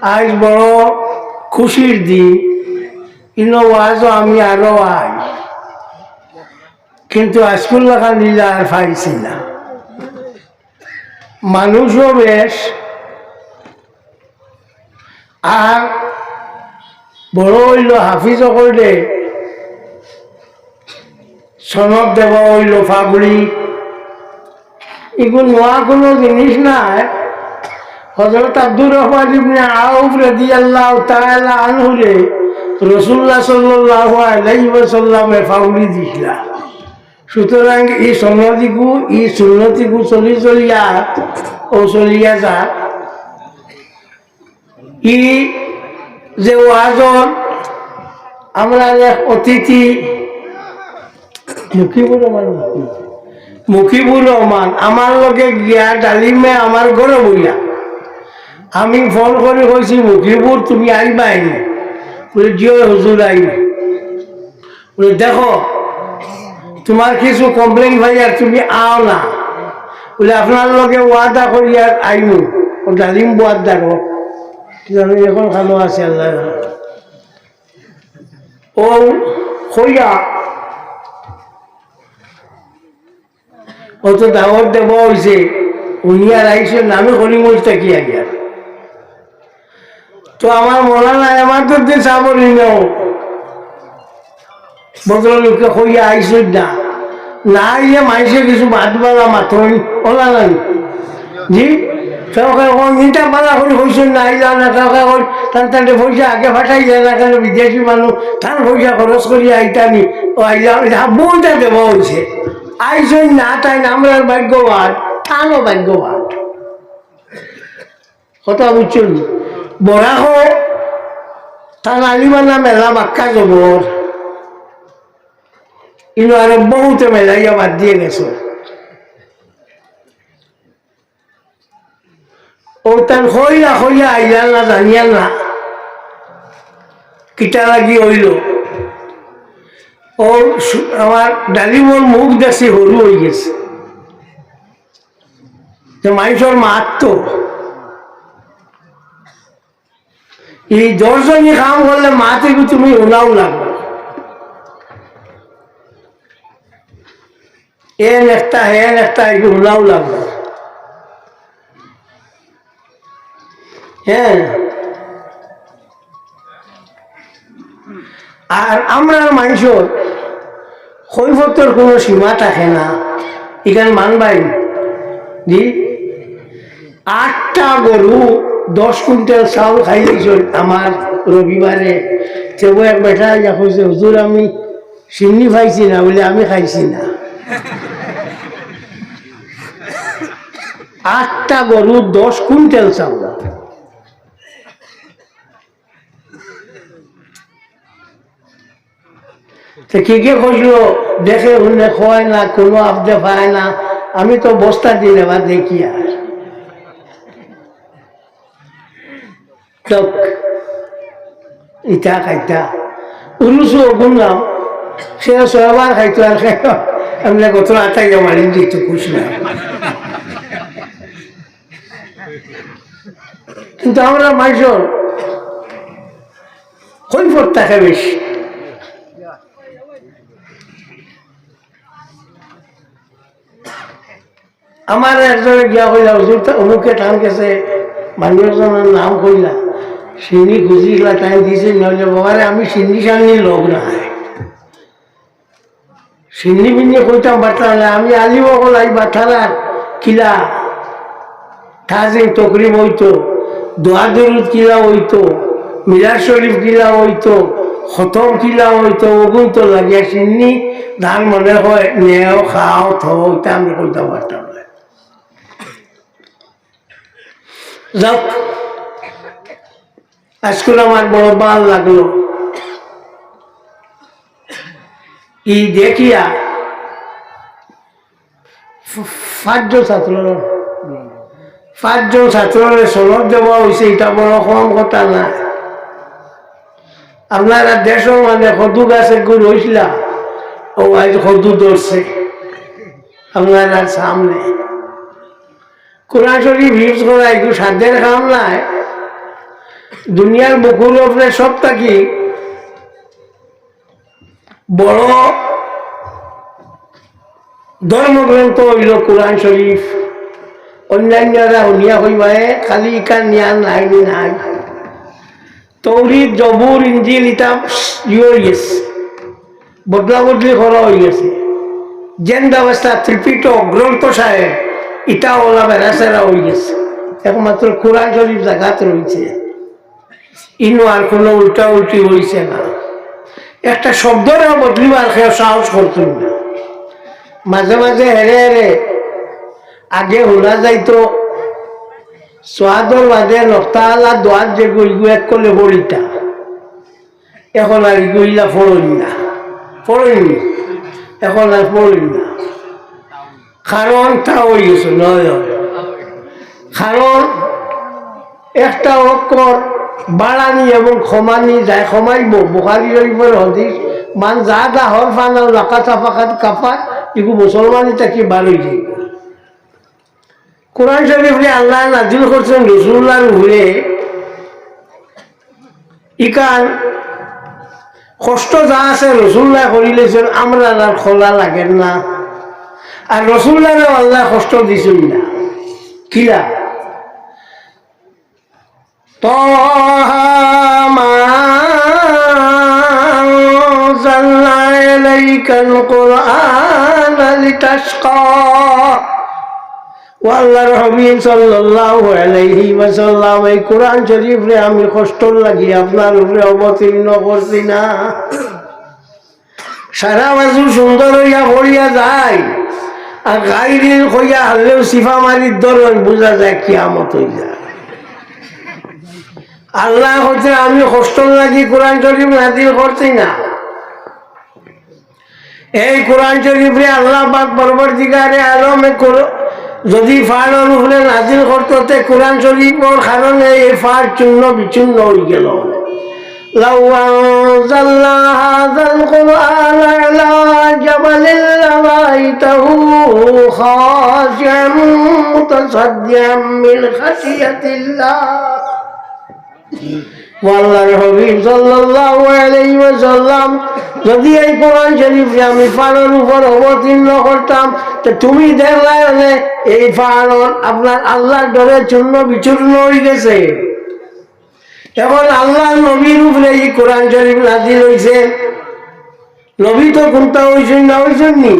আজ বড় খুশির দিন। ওয়াজও আমি আরও আই। কিন্তু আজকুল্লা খান লীলা আর পাইছি না। মানুষও বেশ। আর বড় হইল হাফিজ করলে। সনদ দেওয়া হইল, ফাগুড়ি। এগুলো নোয়া কোনো জিনিস নাই। হজরত আব্দুর রহমান ইবনে আউফ রাদিয়াল্লাহু তাআলা আনহুরে রাসূলুল্লাহ সাল্লাল্লাহু আলাইহি ওয়াসাল্লামে ফাউলি দিছিলা। সুতরাং এই সন্নতিকু এই সুন্নতিকু চলি চলিয়া ও চলিয়া যা। ই যে ওয়াজন আমরা এক অতিথি, মুখিবুর রহমান মুখিবুর রহমান, আমার লগে গিয়া ডালিমে আমার ঘরে বইয়া আমি ফোন করে কইছি মুখিবুর তুমি আইবা আইনি বলে জিও হুজুর আইনি বলে দেখো, তোমার কিছু কমপ্লেন ভাই, আর তুমি আও না। বলে আপনার লগে ওয়াদা করি আর আইনু ডালিম বোয়ার দেখো এখন ভালো আছে, আল্লাহ ও হইয়া ও তো দাওয়াত দেব হয়েছে উনি আর আইসেন আমি থাকি আগে তো আমার নাই, আমার তো যে চাবলি নেও ভদ্রলোককে হইয়া আইসেন না। না আইলে মাইসে কিছু ভাত বালা মাথন ওলা নাই। জি সরকার না আইলা না তার তাতে পয়সা আগে ফাটাই যায় না কেন বিদেশি মানুষ তার পয়সা খরচ করি আইতানি ও আইলা বইটা দেওয়া হয়েছে আইসেন না, তাই আমরা ভাগ্যবান তারও ভাগ্যবান। কথা বুঝছেন বড়া হোক তার আলিমানা মেলা বাক্কা জবর ইনো আরও বহুতে মেলাইয়া বাদ দিয়ে গেছে ও তার হইয়া হইয়া আইলাল না জানিয়াল না। কিটা লাগি হইল। ও আমার ডালিমর মুখ দেখছি সরু হয়ে গেছে। যে মানুষের মাত তো এই দশজনই কাম করলে তুমি ওনাও লাগবে। হেন একটা এগুলো ওনাও লাগবে। হ্যাঁ। আর আমরা মানুষের কৈফতের কোনো সীমা থাকে না। এখানে মানবাই, জি? আটটা গরু দশ কুইন্টাল চাউল খাই দিয়েছিল আমার রবিবারে। তেও এক বেটা যা কইছে হুজুর, আমি চিনি পাইছি না, বলে আমি খাইছি না। আটটা গরু দশ কুইন্টাল চাউল। কে কে কইলো, দেখে শুনে খোয়ায় না, কোনো আবদে পায় না, আমি তো বস্তা দিন এবার দেখি আর চক ইটা খাইতা। উলুসু গুনলাম সে সবার খাইতো আর আমি আটাই খুশ না কিন্তু আমরা বেশি আমার একজনে গিয়া কইলা হুজুর অমুকে টান গেছে মানুষজনের নাম কইলা। সিন্নি খুঁজিলা টাইম দিছে নইলে বাবারে আমি সিন্নি সান্নি লোক না সিন্নি বিন্নি কইতাম না আমি আলি বকল আই বাঠারার কিলা। তাজিম তকরিম হইতো, দোয়া দরুদ কিলা হইতো মিরাজ শরীফ কিলা হইতো, খতম কিলা হইতো, ওগুন তো লাগিয়া সিন্নি ধান মনে হয়, নেও, খাও থো ওইটা আমি কইতাম না যাক আজকাল আমার বড় ভালো লাগল। ই দেখিয়া? পাঁচজন ছাত্র পাঁচজন ছাত্রের সনদ দেওয়া হয়েছে এটা বড় কম কথা না। আপনারা দেশের মানে সদু গাছে গুড় হয়েছিল ও আজ সদু ধরছে। আপনারা সামনে। কোরআন শরীফ ইউজ করা একটু সাধ্যের কাম নাই। দুনিয়ার বুকুর উপরে সব থাকি বড় ধর্মগ্রন্থ হইল কোরআন শরীফ। অন্যান্যরা শুনিয়া হইবাহে খালি ইকার নিয়ান নাই নাই। তৌরিদ জবুর ইঞ্জিল ইটা ইয়ে গেছে। বদলা বদলি করা হয়ে গেছে। জেন ব্যবস্থা, ত্রিপিটক, গ্রন্থ সাহেব, ইটা ওলা বেড়াচেরা হয়ে গেছে। একমাত্র কোরআন শরীফ জায়গাত রয়েছে। ইনো আর কোনো উল্টা উল্টি হয়েছে না। একটা শব্দরে বদলিবার কেউ সাহস করতেন না। মাঝে মাঝে হেরে হেরে আগে শোনা যাইতো, সোয়াদর বাদে নক্তালা দোয়াত যে গইগু এক করলে বড়িটা এখন আর গইলা ফড়ইন না। ফড়ইন এখন আর ফড়ইন না। কারণ তা হয়ে গেছে, নয়। কারণ একটা অক্ষর বাড়ানি এবং ক্ষমানি যায় ক্ষমাইব বোখারি শরীফের হদিস, মান যা দা হর ফান আর লাকাতা ফাকাত কাফাত এগু মুসলমানি তাকে বাড়ি যাইব কোরআন শরীফে আল্লাহ নাজিল করছেন রসুল্লাহর উপরে। ইকান, কষ্ট যা আছে রসুল্লাহ করিলেছেন আমরা আর খোলা লাগেন না। আর রসুল্লাহরে আল্লাহ কষ্ট দিছেন না। কিরা طه আমি কষ্ট লাগি, আপনার উপরে অবতীর্ণ করছি না। সারা বাজু সুন্দর হইয়া পড়িয়া যায়, আর গাইরি হইয়া হারলেও সিফা মারি ধরেন বোঝা যায় কিয়ামত আল্লাহ হচ্ছে আমি কষ্ট লাগি, কোরআন শরীফ নাজিল করছি না। এই কোরআন শরীফে আল্লাহ পাক পরবর্তীকারে আলমে কর- যদি ফাড়ের উপরে নাজিল করতো তে কোরআন শরীফের কারণে এই ফাড় চূর্ণ বিচূর্ণ হয়ে গেল لو أنزلنا هذا القرآن على جبل لرأيته خاشعا متصدعا من خشية الله আল্লাহর হবিব সাল্লাল্লাহু আলাইহি ওয়াসাল্লাম, যদি এই কোরআন শরীফে আমি পাহাড়ের উপর অবতীর্ণ করতাম, তো তুমি দেখলাই হলে এই পাহাড় আপনার আল্লাহর ডরে চূর্ণ বিচূর্ণ হয়ে গেছে। এখন আল্লাহ নবীর উপরে এই কোরআন শরীফ নাজিল হয়েছে নবী তো কোনটা হয়েছেন না হয়েছেন নি